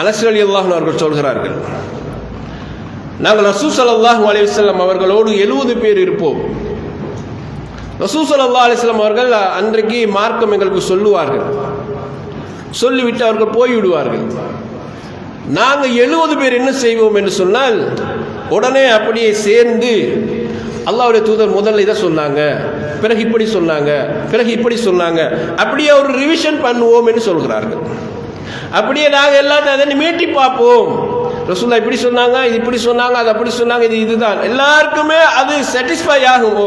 அனஸ் அலி அல்லாஹ் அவர்கள் சொல்கிறார்கள் நாங்கள் ரசூ அல்லாஹ் அலிவசல்லம் அவர்களோடு எழுபது பேர் இருப்போம். ரசூ சல்லா அலிஸ்லாம் அவர்கள் அன்றைக்கு மார்க்கம் எங்களுக்கு சொல்லுவார்கள். சொல்லிவிட்டு அவர்கள் போய்விடுவார்கள். நாங்கள் எழுபது பேர் என்ன செய்வோம்? என்று சொன்னால் உடனே அப்படியே சேர்ந்து அல்லாவுடைய தூதர் முதல்ல இதை சொன்னாங்க பிறகு இப்படி சொன்னாங்க பிறகு இப்படி சொன்னாங்க அப்படியே ஒரு ரிவிஷன் பண்ணுவோம் என்று சொல்கிறார்கள். அப்படியே நாங்கள் எல்லாத்தையும் அதை மீட்டி பார்ப்போம். ரசூல்லா இப்படி சொன்னாங்க இது இப்படி சொன்னாங்க அது அப்படி சொன்னாங்க இது இதுதான். எல்லாருக்குமே அது சாட்டிஸ்ஃபை ஆகும்? ஓ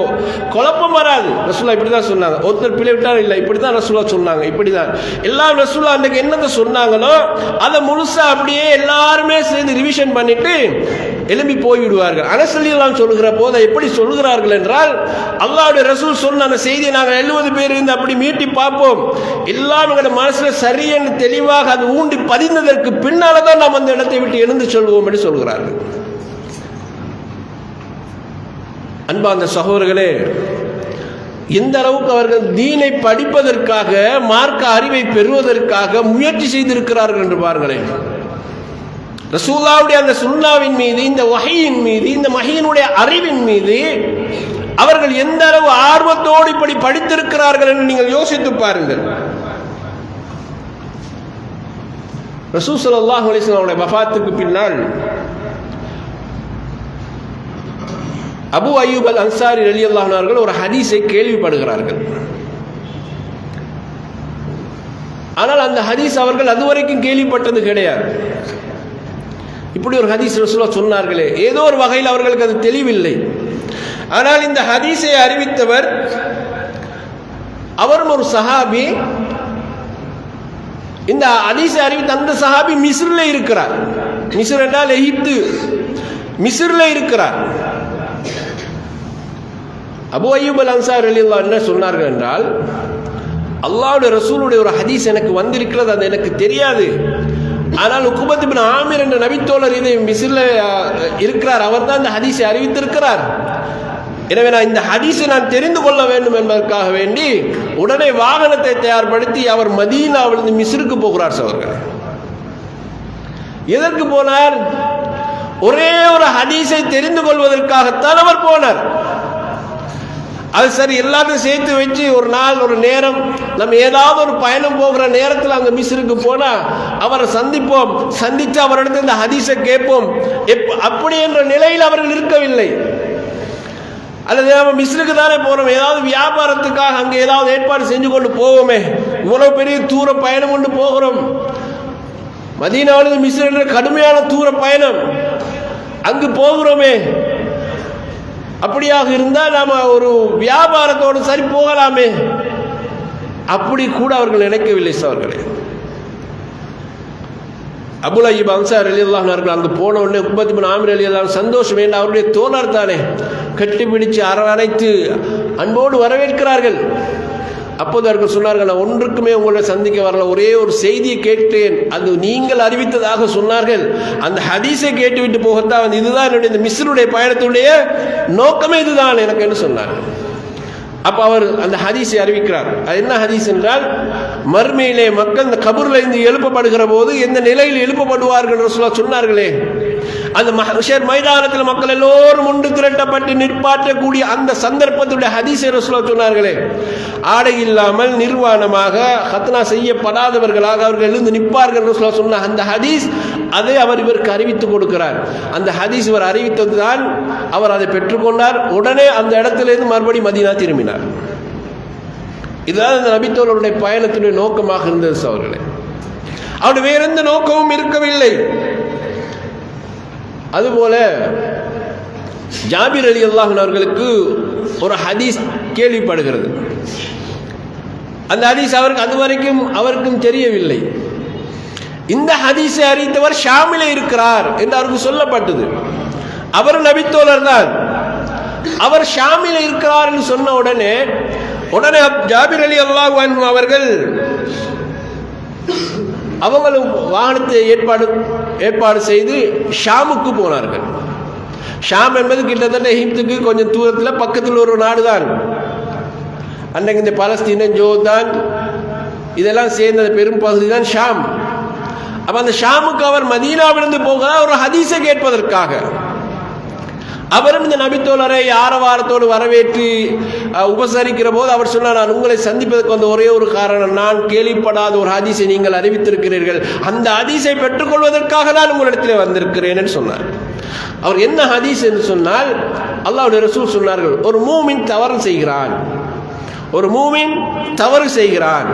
குழப்பம் வராது. ரசூல்லா இப்படி தான் சொன்னாங்க. ஒருத்தர் பிள்ளை விட்டார் இல்லை இப்படி தான் ரசூல்லா சொன்னாங்க இப்படி தான் எல்லா ரசூல்லா அன்றைக்கு என்னத்தை சொன்னாங்களோ அதை முழுசாக அப்படியே எல்லாருமே சேர்ந்து ரிவிஷன் பண்ணிட்டு எழும்பி போய்விடுவார்கள். அனசலியெல்லாம் சொல்லுகிற போது எப்படி சொல்லுகிறார்கள் என்றால் அல்லாவுடைய ரசூல் சொன்ன அந்த செய்தியை நாங்கள் எழுபது பேர் இருந்து அப்படி மீட்டி பார்ப்போம். எல்லாம் எங்களோட மனசுல சரி என்று தெளிவாக அது ஊண்டி பதிந்ததற்கு பின்னால தான் நாம் அந்த இடத்தை விட்டு எழுந்து சொல்வோம் என்று சொல்கிறார்கள். அன்பா அந்த சகோதரர்களே எந்த அளவுக்கு அவர்கள் தீனை படிப்பதற்காக மார்க்க அறிவை பெறுவதற்காக முயற்சி செய்திருக்கிறார்கள் என்று பாருங்களேன். ரசூல்லாவுடைய அந்த சுண்ணாவின் மீது இந்த வகையின் மீது இந்த மகையினுடைய அறிவின் மீது அவர்கள் எந்த அளவு ஆர்வத்தோடு இப்படி படித்திருக்கிறார்கள் என்று நீங்கள் யோசித்து பாருங்கள். ரசூசல் அல்லாஹ் அலிஸ்லாமுடைய வஃத்துக்கு பின்னால் அபு அய்யூப் அல் அன்சாரி அலி அல்லாஹர்கள் ஒரு ஹதீஸை கேள்விப்படுகிறார்கள். ஆனால் அந்த ஹதீஸ் அவர்கள் அதுவரைக்கும் கேள்விப்பட்டது கிடையாது. இப்படி ஒரு ஹதீஸ் ரசூலா சொன்னார்களே. ஏதோ ஒரு வகையில் அவர்களுக்கு அது தெளிவில்லை. ஆனால் இந்த ஹதீஸை அறிவித்தவர் அவரும் ஒரு சஹாபி. இந்த ஹதீஸை அறிவித்த அந்த சஹாபி மிஸ்ரில் இருக்கிறார். மிஸ்ர் என்றால் எகிப்து. மிஸ்ரில் இருக்கிறார். அபு அய்யூப் அல் அன்சார் அலில்லா என்ன சொன்னார்கள் என்றால் அல்லாவுடைய ரசூலுடைய ஒரு ஹதீஸ் எனக்கு வந்திருக்கிறது அது எனக்கு தெரியாது. ஆனால் உக்குபத் பின் ஆமிர் என்ற நபித்தோழர் இதை மிசில இருக்கிறார். அவர் தான் இந்த ஹதீஸை அறிவித்திருக்கிறார். எனவே நான் இந்த ஹதீஸை நான் தெரிந்து கொள்ள வேண்டும் என்பதற்காக வேண்டி உடனே வாகனத்தை தயார்படுத்தி அவர் மதீனாவிலிருந்து மிஸ்ருக்கு போகிறார் சவர்கள் எதற்கு போனார் ஒரே ஒரு ஹதீஸை தெரிந்து கொள்வதற்காகத்தான் அவர் போனார். அது சரி எல்லாத்தையும் சேர்த்து வச்சு ஒரு நாள் ஒரு நேரம் நம்ம ஏதாவது ஒரு பயணம் போகிற நேரத்தில் அங்கே மிஸ்ருக்கு போனால் அவரை சந்திப்போம். சந்தித்து அவரிடத்து இந்த ஹதீஸை கேட்போம். எப் அப்படி என்ற நிலையில் அவர்கள் இருக்கவில்லை. அல்லது நம்ம மிஸ்ருக்கு தானே போகிறோம் ஏதாவது வியாபாரத்துக்காக அங்கே ஏதாவது ஏற்பாடு செஞ்சு கொண்டு போவோமே. இவ்வளோ பெரிய தூர பயணம் கொண்டு போகிறோம். மதியனாவது மிஸ்ர் என்ற கடுமையான தூர பயணம். அங்கு போகிறோமே. அப்படியாக இருந்தால் நாம் ஒரு வியாபாரத்தோடு சரி போகலாமே. அப்படி கூட அவர்கள் நினைக்கவில்லை சார்களே. அபுல் ஐயப் அன்சார் அலி அல்லாஹர்கள் அங்கு போன உடனே உற்பத்தி பின் ஆமிர் அலி அல்லாஹ் சந்தோஷம் வேண்டாம் அவருடைய தோழர் தானே. கட்டி பிடிச்சு அரவணைத்து அன்போடு வரவேற்கிறார்கள். அப்போது அவர்கள் சொன்னார்கள் நான் ஒன்றுக்குமே உங்களை சந்திக்க வரல ஒரே ஒரு செய்தியை கேட்டேன். அது நீங்கள் அறிவித்ததாக சொன்னார்கள். அந்த ஹதீஸை கேட்டுவிட்டு போகத்தான் இதுதான் என்னுடைய இந்த மிஸ்ருடைய பயணத்துடைய நோக்கமே இதுதான் எனக்கு என்று சொன்னார்கள். அப்போ அவர் அந்த ஹதீஸை அறிவிக்கிறார். அது என்ன ஹதீஸ் என்றால் மர்மையிலே மக்கள் இந்த கபூரில் இருந்து எழுப்பப்படுகிற போது எந்த நிலையில் எழுப்பப்படுவார்கள் என்று சொல்ல சொன்னார்களே. அந்த மஹர் மைதானத்தில் மக்கள் எல்லோரும் ஒன்று திரட்டப்பட்டு நிற்பாற்றக்கூடிய அந்த சந்தர்ப்பத்துடைய ஹதீஸை ரசூலா சொன்னார்களே ஆடை இல்லாமல் நிர்வாணமாக ஹத்னா செய்யப்படாதவர்களாக அவர்கள் எழுந்து நிற்பார்கள் ரசூலா சொன்ன அந்த ஹதீஸ் அதை அவர் இவருக்கு அறிவித்து கொடுக்கிறார். அந்த ஹதீஸ் இவர் அறிவித்தது தான் அவர் அதை பெற்றுக்கொண்டார். உடனே அந்த இடத்திலிருந்து மறுபடி மதினா திரும்பினார். இதுதான் அந்த நபித்தோழருடைய பயணத்தினுடைய நோக்கமாக இருந்தது அவர்களே அவருடைய வேறெந்த நோக்கமும் இருக்கவில்லை. அதுபோல ஜாபிர் அலி அல்லாஹன் அவர்களுக்கு ஒரு ஹதீஸ் கேள்விப்படுகிறது. அந்த ஹதீஸ் அவருக்கு அது வரைக்கும் அவருக்கும் தெரியவில்லை. இந்த ஹதீஸை அறிந்தவர் ஷாமில இருக்கிறார் என்று அவருக்கு சொல்லப்பட்டது. அவர் நபித்தோழர் தான். அவர் ஷாமில இருக்கிறார் என்று சொன்ன உடனே உடனே ஜாபிர் அலி அல்லாஹ் அவர்கள் அவங்களும் வாகனத்தை ஏற்பாடு ஏற்பாடு செய்து ஷாமுக்கு போனார்கள். ஷாம் என்பது கிட்டத்தட்ட எகிப்துக்கு கொஞ்சம் தூரத்தில் பக்கத்தில் ஒரு நாடு தான் அன்றைக்கு இந்த பலஸ்தீன ஜோர்தான் இதெல்லாம் சேர்ந்த பெரும் பகுதி தான் ஷாம். அப்போ அந்த ஷாமுக்கு அவர் மதீனாவிலிருந்து போக ஒரு ஹதீஸை கேட்பதற்காக அவரும் இந்த நபித்தோழரை ஆரவாரத்தோடு வரவேற்று உபசரிக்கிற போது அவர் சொன்னார் நான் உங்களை சந்திப்பதற்கு வந்த ஒரே ஒரு காரணம் நான் கேள்விப்படாத ஒரு ஹதீஸை நீங்கள் அறிவித்திருக்கிறீர்கள். அந்த ஹதீஸை பெற்றுக்கொள்வதற்காக நான் உங்களிடத்தில் வந்திருக்கிறேன் என்று சொன்னார். அவர் என்ன ஹதீஸ் என்று சொன்னால் அல்லாவுடைய ரசூல் சொன்னார்கள் ஒரு மூமின் தவறு செய்கிறான். ஒரு மூமின் தவறு செய்கிறான்.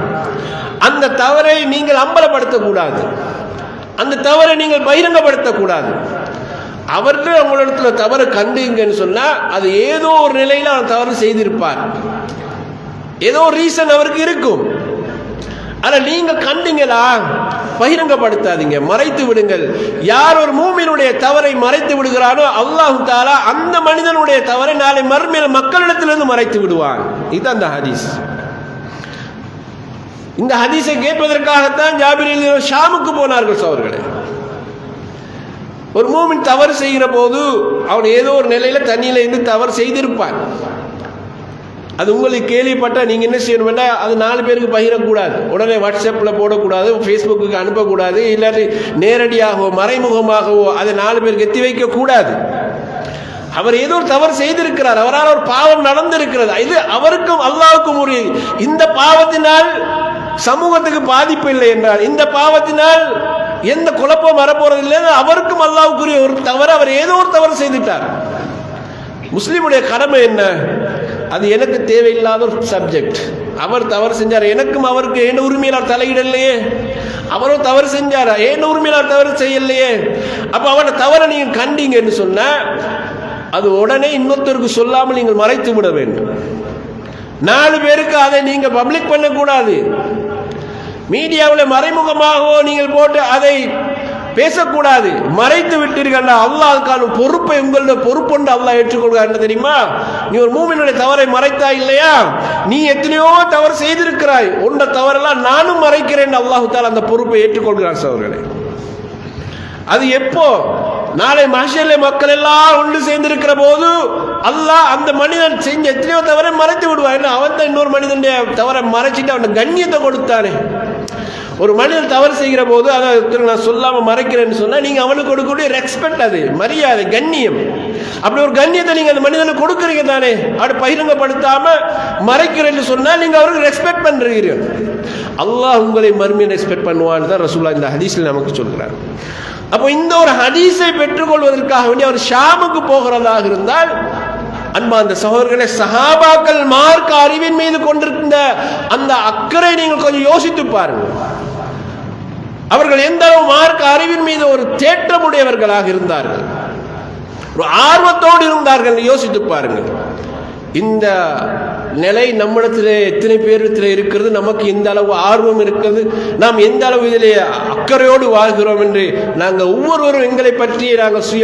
அந்த தவறை நீங்கள் அம்பலப்படுத்தக்கூடாது. அந்த தவறை நீங்கள் பகிரங்கப்படுத்தக்கூடாது. அவர்கள் உங்களிடத்துல தவறு கண்டுங்கன்னு சொன்னால் அது ஏதோ ஒரு நிலையில் அவன் தவறு செய்திருப்பார். ஏதோ ஒரு ரீசன் அவருக்கு இருக்கும். ஆனால் நீங்கள் கண்டீங்களா? பகிரங்கப்படுத்தாதீங்க மறைத்து விடுங்கள். யார் ஒரு மூமினுடைய தவறை மறைத்து விடுகிறானோ அல்லாஹு தாலா அந்த மனிதனுடைய தவறை நாளை மறுமையில் மக்களிடத்திலிருந்து மறைத்து விடுவான். இது அந்த ஹதீஸ். இந்த ஹதீஸை கேட்பதற்காகத்தான் ஜாபிரில் ஷாமுக்கு போனார்கள் சோர்களே. ஒரு மூமின் தவறு செய்கிற போது அவன் ஏதோ ஒரு நிலையில் தண்ணியில் இருந்து தவறு செய்திருப்பான். அது உங்களுக்கு கேள்விப்பட்டால் நீங்கள் என்ன செய்யணும்னா அது நாலு பேருக்கு பகிரக்கூடாது. உடனே வாட்ஸ்அப்பில் போடக்கூடாது ஃபேஸ்புக்கு அனுப்பக்கூடாது இல்லாட்டி நேரடியாகவோ மறைமுகமாகவோ அதை நாலு பேருக்கு எத்தி வைக்கக்கூடாது. அவர் ஏதோ ஒரு தவறு செய்திருக்கிறார். அவரால் ஒரு பாவம் நடந்திருக்கிறது. இது அவருக்கும் அல்லாவுக்கும் ஒரு இந்த பாவத்தினால் சமூகத்துக்கு பாதிப்பு இல்லை என்றால் இந்த பாவத்தினால் எந்த குழப்பம் வரப்போறது இல்லை அவருக்கும் அல்லாவுக்குரிய ஒரு தவறு அவர் ஏதோ ஒரு தவறு செய்துட்டார். முஸ்லிமுடைய கடமை என்ன? அது எனக்கு தேவையில்லாத ஒரு சப்ஜெக்ட் அவர் தவறு செஞ்சார். எனக்கும் அவருக்கு ஏன் உரிமையிலார் தலையிடலையே? அவரும் தவறு செஞ்சார்? ஏன் உரிமையிலார் தவறு செய்யலையே? அப்ப அவரோட தவறை நீங்க கண்டீங்கன்னு சொன்னால் அது உடனே இன்னொருத்தருக்கு சொல்லாமல் நீங்கள் மறைத்து விட வேண்டும். நாலு பேருக்கு அதை நீங்க பப்ளிக் பண்ணக்கூடாது. மீடியாவில் மறைமுகமாகவோ நீங்கள் போட்டு அதை பேசக்கூடாது. மறைத்து விட்டீர்கள் அல்லாஹ்க்கான பொறுப்பை உங்களுடைய பொறுப்புண்டு அல்லாஹ் ஏற்றுக்கொள்கிறார். என்ன தெரியுமா? நீ ஒரு மூமினுடைய தவறை மறைத்தா இல்லையா? நீ எத்தனையோ தவறு செய்திருக்கிறாய். உண்ட தவறெல்லாம் நானும் மறைக்கிறேன் அல்லாஹு அந்த பொறுப்பை ஏற்றுக்கொள்கிறார் சவர்களே அது எப்போ? நாளை மனுஷர்ல மக்கள் எல்லாம் ஒன்று சேர்ந்திருக்கிற போது அல்லாஹ் அந்த மனிதன் செஞ்ச எத்தனையோ தவறை மறைத்து விடுவான். அவன் தான் இன்னொரு மனிதனுடைய தவறை மறைச்சிட்டு அவன் கண்ணியத்தை கொடுத்தானே. ஒரு மனிதன் தவறு செய்கிற போது அதை நான் சொல்லாமல் மறைக்கிறேன்னு சொன்னால் நீங்கள் அவனுக்கு கொடுக்கக்கூடிய ரெஸ்பெக்ட் அது மரியாதை கண்ணியம். அப்படி ஒரு கண்ணியத்தை நீங்கள் அந்த மனிதனுக்கு கொடுக்குறீங்க தானே அப்படி பகிரங்கப்படுத்தாமல் மறைக்கிறேன்னு சொன்னால் நீங்கள் அவருக்கு ரெஸ்பெக்ட் பண்ணுறீங்க அல்லாஹ் உங்களை மறுமையை ரெஸ்பெக்ட் பண்ணுவான்னு தான் ரசூல்லா இந்த ஹதீஸில் நமக்கு சொல்கிறார் அப்போ இந்த ஒரு ஹதீஸை பெற்றுக்கொள்வதற்காக வேண்டி அவர் ஷாமுக்கு போகிறதாக இருந்தால் அன்பா அந்த சகோதரர்களை சஹாபாக்கள் மார்க்க அறிவின் மீது கொண்டிருந்த அந்த அக்கறை நீங்கள் கொஞ்சம் யோசித்து பாருங்கள். அவர்கள் எந்த அளவு மார்க்க அறிவின் மீது ஒரு தேற்றமுடையவர்களாக இருந்தார்கள்? ஒரு ஆர்வத்தோடு இருந்தார்கள் என்று யோசித்து பாருங்கள். இந்த நிலை நம்மிடத்திலே எத்தனை பேரிடத்தில் இருக்கிறது? நமக்கு எந்த அளவு ஆர்வம் இருக்கிறது? நாம் எந்த அளவு இதிலே அக்கறையோடு வாழ்கிறோம் என்று நாங்கள் ஒவ்வொருவரும் எங்களை பற்றி நாங்கள் சுய